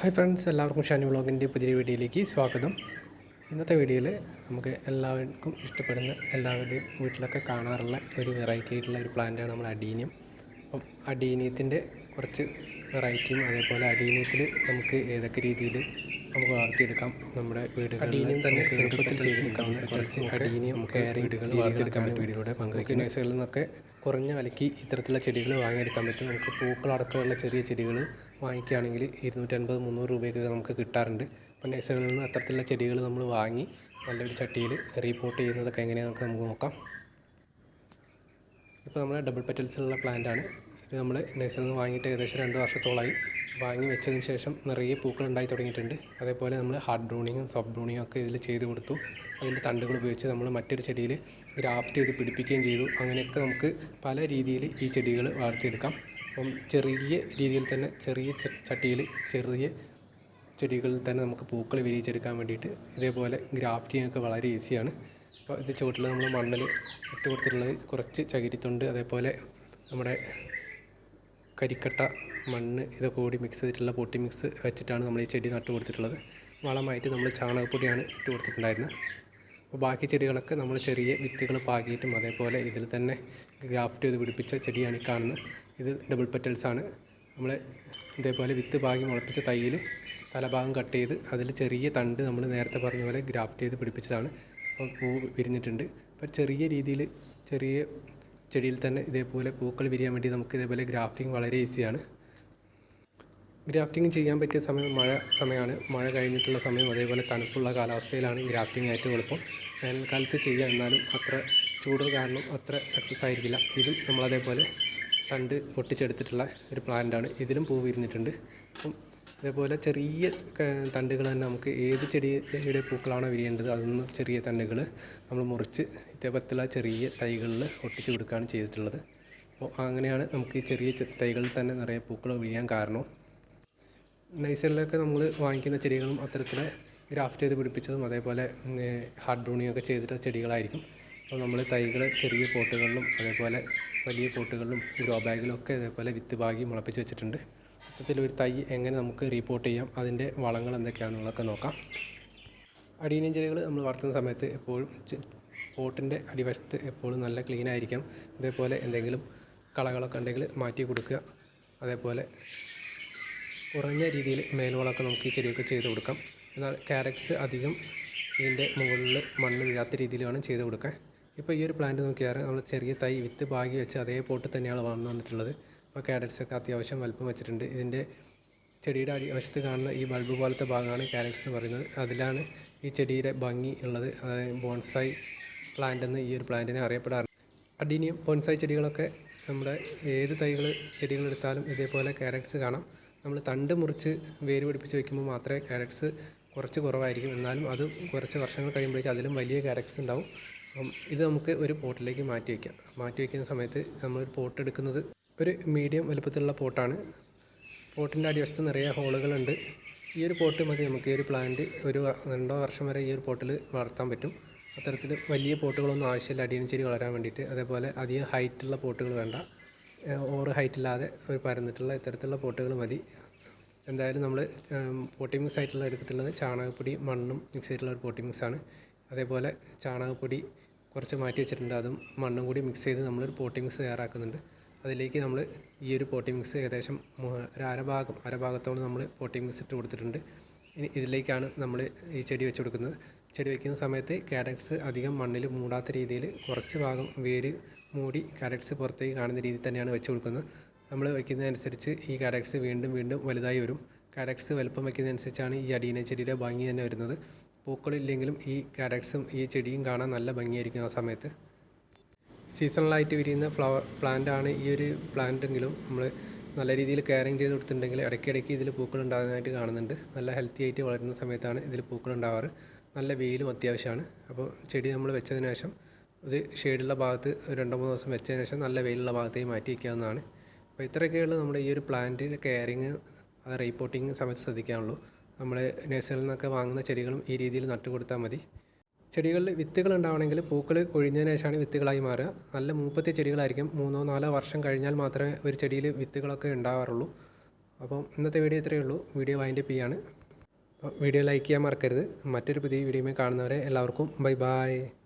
Hi friends എല്ലാവർക്കും ഷാനി വ്ളോഗിന്റെ പുതിയ വീഡിയോയിലേക്ക് സ്വാഗതം. ഇന്നത്തെ വീഡിയോയിൽ നമുക്ക് എല്ലാവർക്കും ഇഷ്ടപ്പെടുന്ന എല്ലാവരുടെയും വീട്ടിലൊക്കെ കാണാറുള്ള ഒരു വെറൈറ്റി ആയിട്ടുള്ള ഒരു പ്ലാന്റാണ് നമ്മൾ അഡീനിയം അപ്പം അഡീനിയത്തിന്റെ കുറച്ച് വെറൈറ്റിയും അതേപോലെ അഡീനിയത്തിൽ നമുക്ക് ഏതൊക്കെ രീതിയിൽ നമുക്ക് വളർത്തിയെടുക്കാം നമ്മുടെ വീടുകളിൽ തന്നെ എളുപ്പത്തിൽ ചെയ്തെടുക്കാവുന്ന കുറച്ച് അഡീനിയം കയറി വീടുകൾ വളർത്തിയെടുക്കാൻ പറ്റും വീടിലൂടെ പങ്കുവയ്ക്കും നേഴ്സുകളിൽ നിന്നൊക്കെ കുറഞ്ഞ വിലയ്ക്ക് ഇത്തരത്തിലുള്ള ചെടികൾ വാങ്ങിയെടുക്കാൻ പറ്റും. നമുക്ക് പൂക്കളടക്കമുള്ള ചെറിയ ചെടികൾ വാങ്ങിക്കുകയാണെങ്കിൽ ഇരുന്നൂറ്റൻപത് മുന്നൂറ് രൂപയൊക്കെ നമുക്ക് കിട്ടാറുണ്ട്. അപ്പോൾ നേഴ്സുകളിൽ നിന്ന് അത്തരത്തിലുള്ള ചെടികൾ നമ്മൾ വാങ്ങി നല്ലൊരു ചട്ടിയിൽ റീപോർട്ട് ചെയ്യുന്നതൊക്കെ എങ്ങനെയാണെന്നൊക്കെ നമുക്ക് നോക്കാം. ഇപ്പോൾ നമ്മുടെ ഡബിൾ പെറ്റൽസിലുള്ള പ്ലാന്റാണ് ഇത് നമ്മൾ നഴ്സറിൽ നിന്ന് വാങ്ങിയിട്ട് ഏകദേശം രണ്ട് വർഷത്തോളമായി വാങ്ങി വെച്ചതിന് ശേഷം നിറയെ പൂക്കൾ ഉണ്ടായി തുടങ്ങിയിട്ടുണ്ട്. അതേപോലെ നമ്മൾ ഹാർഡ് ബ്രൂണിങ്ങും സോഫ്റ്റ് ബ്രൂണിങ്ങും ഒക്കെ ഇതിൽ ചെയ്ത് കൊടുത്തു. അതിന്റെ തണ്ടുകൾ ഉപയോഗിച്ച് നമ്മൾ മറ്റൊരു ചെടിയിൽ ഗ്രാഫ്റ്റ് ചെയ്ത് പിടിപ്പിക്കുകയും ചെയ്തു. അങ്ങനെയൊക്കെ നമുക്ക് പല രീതിയിൽ ഈ ചെടികൾ വളർത്തിയെടുക്കാം. അപ്പം ചെറിയ രീതിയിൽ തന്നെ ചെറിയ ചട്ടിയിൽ ചെറിയ ചെടികളിൽ തന്നെ നമുക്ക് പൂക്കൾ വിരിയിച്ചെടുക്കാൻ വേണ്ടിയിട്ട് ഇതേപോലെ ഗ്രാഫ്റ്റിംഗ് ഒക്കെ വളരെ ഈസിയാണ് അപ്പോൾ ഇത് ചുവട്ടിൽ നമ്മൾ മണ്ണിൽ ഇട്ട് കൊടുത്തിട്ടുള്ളത് കുറച്ച് ചകിരിത്തുണ്ട്. അതേപോലെ നമ്മുടെ കരിക്കട്ട മണ്ണ് ഇതൊക്കെ കൂടി മിക്സ് ചെയ്തിട്ടുള്ള പൊട്ടി മിക്സ് വെച്ചിട്ടാണ് നമ്മൾ ഈ ചെടി നട്ട് കൊടുത്തിട്ടുള്ളത്. വളമായിട്ട് നമ്മൾ ചാണകപ്പൊടിയാണ് ഇട്ട് കൊടുത്തിട്ടുണ്ടായിരുന്നത്. അപ്പോൾ ബാക്കി ചെടികളൊക്കെ നമ്മൾ ചെറിയ വിത്തുകൾ പാകിയിട്ടും അതേപോലെ ഇതിൽ തന്നെ ഗ്രാഫ്റ്റ് ചെയ്ത് പിടിപ്പിച്ച ചെടിയാണ് ഈ കാണുന്നത്. ഇത് ഡബിൾ പെറ്റൽസാണ് നമ്മൾ ഇതേപോലെ വിത്ത് പാകി മുളപ്പിച്ച തൈയിൽ തലഭാഗം കട്ട് ചെയ്ത് അതിൽ ചെറിയ തണ്ട് നമ്മൾ നേരത്തെ പറഞ്ഞ പോലെ ഗ്രാഫ്റ്റ് ചെയ്ത് പിടിപ്പിച്ചതാണ്. അപ്പോൾ പൂ വിരിഞ്ഞിട്ടുണ്ട്. അപ്പോൾ ചെറിയ രീതിയിൽ ചെറിയ ചെടിയിൽ തന്നെ ഇതേപോലെ പൂക്കൾ വിരിയാൻ വേണ്ടി നമുക്ക് ഇതേപോലെ ഗ്രാഫ്റ്റിംഗ് വളരെ ഈസിയാണ്. ഗ്രാഫ്റ്റിംഗ് ചെയ്യാൻ പറ്റിയ സമയം മഴ സമയമാണ്. മഴ കഴിഞ്ഞിട്ടുള്ള സമയം അതേപോലെ തണുപ്പുള്ള കാലാവസ്ഥയിലാണ് ഗ്രാഫ്റ്റിംഗ് ഏറ്റവും എളുപ്പം. വേനൽക്കാലത്ത് ചെയ്യാം എന്നാലും അത്ര ചൂട് കാരണം അത്ര സക്സസ് ആയിരിക്കില്ല. ഇതും നമ്മളതേപോലെ തണ്ട് പൊട്ടിച്ചെടുത്തിട്ടുള്ള ഒരു പ്ലാന്റാണ് ഇതിലും പൂ വിരിഞ്ഞിട്ടുണ്ട്. അപ്പം ഇതേപോലെ ചെറിയ തണ്ടുകൾ തന്നെ നമുക്ക് ഏത് ചെടിയുടെ പൂക്കളാണോ വിരിയേണ്ടത് അതിൽ നിന്ന് ചെറിയ തണ്ടുകൾ നമ്മൾ മുറിച്ച് ഇതേപോലത്തുള്ള ചെറിയ തൈകളിൽ ഒട്ടിച്ച് കൊടുക്കുകയാണ് ചെയ്തിട്ടുള്ളത്. അപ്പോൾ അങ്ങനെയാണ് നമുക്ക് ഈ ചെറിയ തൈകളിൽ തന്നെ നിറയെ പൂക്കൾ വിരിയാൻ കാരണം. നൈസറിലൊക്കെ നമ്മൾ വാങ്ങിക്കുന്ന ചെടികളും അത്തരത്തിൽ ഗ്രാഫ്റ്റ് ചെയ്ത് പിടിപ്പിച്ചതും അതേപോലെ ഹാർഡ് ബ്രൂണിയൊക്കെ ചെയ്തിട്ട ചെടികളായിരിക്കും. അപ്പോൾ നമ്മൾ തൈകൾ ചെറിയ പോട്ടുകളിലും അതേപോലെ വലിയ പോട്ടുകളിലും ഗ്രോ ബാഗിലും ഒക്കെ ഇതേപോലെ വിത്ത് പാകി മുളപ്പിച്ച് വെച്ചിട്ടുണ്ട്. അത്തരത്തിൽ ഒരു തൈ എങ്ങനെ നമുക്ക് റീപ്പോർട്ട് ചെയ്യാം അതിന്റെ വളങ്ങൾ എന്തൊക്കെയാണെന്നുള്ളതൊക്കെ നോക്കാം. അടീനിയം ചെടികൾ നമ്മൾ വളർത്തുന്ന സമയത്ത് എപ്പോഴും പോട്ടിന്റെ അടിവശത്ത് എപ്പോഴും നല്ല ക്ലീൻ ആയിരിക്കണം. ഇതേപോലെ എന്തെങ്കിലും കളകളൊക്കെ ഉണ്ടെങ്കിൽ മാറ്റി കൊടുക്കുക. അതേപോലെ കുറഞ്ഞ രീതിയിൽ മേൽവളമൊക്കെ നമുക്ക് ഈ ചെടിയൊക്കെ ചെയ്ത് കൊടുക്കാം. എന്നാൽ ക്യാരറ്റ്സ് അധികം ഇതിന്റെ മുകളിൽ മണ്ണ് വീഴാത്ത രീതിയിൽ വേണം ചെയ്ത് കൊടുക്കാൻ. ഇപ്പോൾ ഈ ഒരു പ്ലാന്റ് നോക്കിയാൽ നമ്മൾ ചെറിയ തൈ വിത്ത് പാകി വെച്ച് അതേ പോട്ട് തന്നെയാണ് വളർന്നു വന്നിട്ടുള്ളത് അപ്പോൾ ക്യാരറ്റ്സ് ഒക്കെ അത്യാവശ്യം വലുപ്പം വെച്ചിട്ടുണ്ട്. ഇതിന്റെ ചെടിയുടെ അടിവശത്ത് കാണുന്ന ഈ ബൾബ് പോലത്തെ ഭാഗമാണ് ക്യാരറ്റ്സ് എന്ന് പറയുന്നത്. അതിലാണ് ഈ ചെടിയുടെ ഭംഗി ഉള്ളത്. അതായത് ബോൺസായി പ്ലാന്റ് എന്ന് ഈ ഒരു പ്ലാന്റിനെ അറിയപ്പെടാറുണ്ട്. അഡീനിയം ബോൺസായി ചെടികളൊക്കെ നമ്മുടെ ഏത് തൈകൾ ചെടികളെടുത്താലും ഇതേപോലെ ക്യാരറ്റ്സ് കാണാം. നമ്മൾ തണ്ട് മുറിച്ച് വേര് പിടിപ്പിച്ച് വയ്ക്കുമ്പോൾ മാത്രമേ ക്യാരറ്റ്സ് കുറച്ച് കുറവായിരിക്കും. എന്നാലും അത് കുറച്ച് വർഷങ്ങൾ കഴിയുമ്പോഴേക്കും അതിലും വലിയ ക്യാരറ്റ്സ് ഉണ്ടാവും. അപ്പം ഇത് നമുക്ക് ഒരു പോട്ടിലേക്ക് മാറ്റി വയ്ക്കാം. മാറ്റി വയ്ക്കുന്ന സമയത്ത് നമ്മളൊരു പോട്ട് എടുക്കുന്നത് ഒരു മീഡിയം വലുപ്പത്തിലുള്ള പോട്ടാണ്. പോട്ടിന്റെ അടിവശത്ത് നിറയെ ഹോളുകളുണ്ട്. ഈ ഒരു പോട്ട് മതി നമുക്ക്. ഈ ഒരു പ്ലാന്റ് ഒരു രണ്ടോ വർഷം വരെ ഈ ഒരു പോട്ടിൽ വളർത്താൻ പറ്റും. അത്തരത്തിൽ വലിയ പോട്ടുകളൊന്നും ആവശ്യമില്ല. അടിയൻ ചെടി വളരാൻ വേണ്ടിയിട്ട്. അതേപോലെ അധികം ഹൈറ്റുള്ള പോട്ടുകൾ വേണ്ട. ഓവർ ഹൈറ്റില്ലാതെ ഒരു പരന്നിട്ടുള്ള ഇത്തരത്തിലുള്ള പോട്ടുകൾ മതി. എന്തായാലും നമ്മൾ പോട്ടി മിക്സ് ആയിട്ടുള്ള എടുത്തിട്ടുള്ളത് ചാണകപ്പൊടി മണ്ണും മിക്സ് ചെയ്തിട്ടുള്ള ഒരു പോട്ടി മിക്സ് ആണ്. അതേപോലെ ചാണകപ്പൊടി കുറച്ച് മാറ്റി വെച്ചിട്ടുണ്ട്. അതും മണ്ണും കൂടി മിക്സ് ചെയ്ത് നമ്മളൊരു പോട്ടി മിക്സ് തയ്യാറാക്കുന്നുണ്ട്. അതിലേക്ക് നമ്മൾ ഈ ഒരു പോട്ടി മിക്സ് ഏകദേശം ഒരു അരഭാഗം അരഭാഗത്തോളം നമ്മൾ പോട്ടി മിക്സ് ഇട്ട് കൊടുത്തിട്ടുണ്ട്. ഇനി ഇതിലേക്കാണ് നമ്മൾ ഈ ചെടി വെച്ച് കൊടുക്കുന്നത്. ചെടി വയ്ക്കുന്ന സമയത്ത് ക്യാരറ്റ്സ് അധികം മണ്ണിൽ മൂടാത്ത രീതിയിൽ കുറച്ച് ഭാഗം വേര് മൂടി ക്യാരറ്റ്സ് പുറത്തേക്ക് കാണുന്ന രീതിയിൽ തന്നെയാണ് വെച്ച് കൊടുക്കുന്നത്. നമ്മൾ വയ്ക്കുന്നതനുസരിച്ച് ഈ ക്യാരറ്റ്സ് വീണ്ടും വീണ്ടും വലുതായി വരും. ക്യാരറ്റ്സ് വലുപ്പം വയ്ക്കുന്നതനുസരിച്ചാണ് ഈ അടീന ചെടിയുടെ ഭംഗി തന്നെ വരുന്നത്. പൂക്കളില്ലെങ്കിലും ഈ ക്യാരറ്റ്സും ഈ ചെടിയും കാണാൻ നല്ല ഭംഗിയായിരിക്കും ആ സമയത്ത്. സീസണലായിട്ട് വിരിയുന്ന ഫ്ലവർ പ്ലാന്റ് ആണ് ഈ ഒരു പ്ലാന്റെങ്കിലും നമ്മൾ നല്ല രീതിയിൽ കെയറിങ് ചെയ്ത് കൊടുത്തിട്ടുണ്ടെങ്കിൽ ഇടയ്ക്കിടയ്ക്ക് ഇതിൽ പൂക്കൾ ഉണ്ടാകുന്നതായിട്ട് കാണുന്നുണ്ട്. നല്ല ഹെൽത്തി ആയിട്ട് വളരുന്ന സമയത്താണ് ഇതിൽ പൂക്കൾ ഉണ്ടാവാറ്. നല്ല വെയിലും അത്യാവശ്യമാണ്. അപ്പോൾ ചെടി നമ്മൾ വെച്ചതിന് ശേഷം ഇത് ഷെയ്ഡുള്ള ഭാഗത്ത് രണ്ടോ മൂന്നോ ദിവസം വെച്ചതിന് ശേഷം നല്ല വെയിലുള്ള ഭാഗത്തേക്ക് മാറ്റി വയ്ക്കാവുന്നതാണ് അപ്പോൾ ഇത്രയൊക്കെയുള്ള നമ്മുടെ ഈ ഒരു പ്ലാന്റിന്റെ കെയറിങ് അത് റീപോർട്ടിങ് സമയത്ത് ശ്രദ്ധിക്കാനുള്ളൂ. നമ്മൾ നഴ്സറിയിൽ നിന്നൊക്കെ വാങ്ങുന്ന ചെടികളും ഈ രീതിയിൽ നട്ടു കൊടുത്താൽ മതി. ചെടികളിൽ വിത്തുകൾ ഉണ്ടാവണമെങ്കിൽ പൂക്കൾ കൊഴിഞ്ഞതിന് ശേഷമാണ് വിത്തുകളായി മാറുക. നല്ല മൂപ്പത്തിയ ചെടികളായിരിക്കും. മൂന്നോ നാലോ വർഷം കഴിഞ്ഞാൽ മാത്രമേ ഒരു ചെടിയിൽ വിത്തുകളൊക്കെ ഉണ്ടാവാറുള്ളൂ. അപ്പം ഇന്നത്തെ വീഡിയോ ഇത്രയേ ഉള്ളൂ. വീഡിയോ വൈൻഡപ്പ് ചെയ്യാണ്. അപ്പോൾ വീഡിയോ ലൈക്ക് ചെയ്യാൻ മറക്കരുത്. മറ്റൊരു പുതിയ വീഡിയോയുമായി കാണുന്നവരെ എല്ലാവർക്കും ബൈ ബൈ.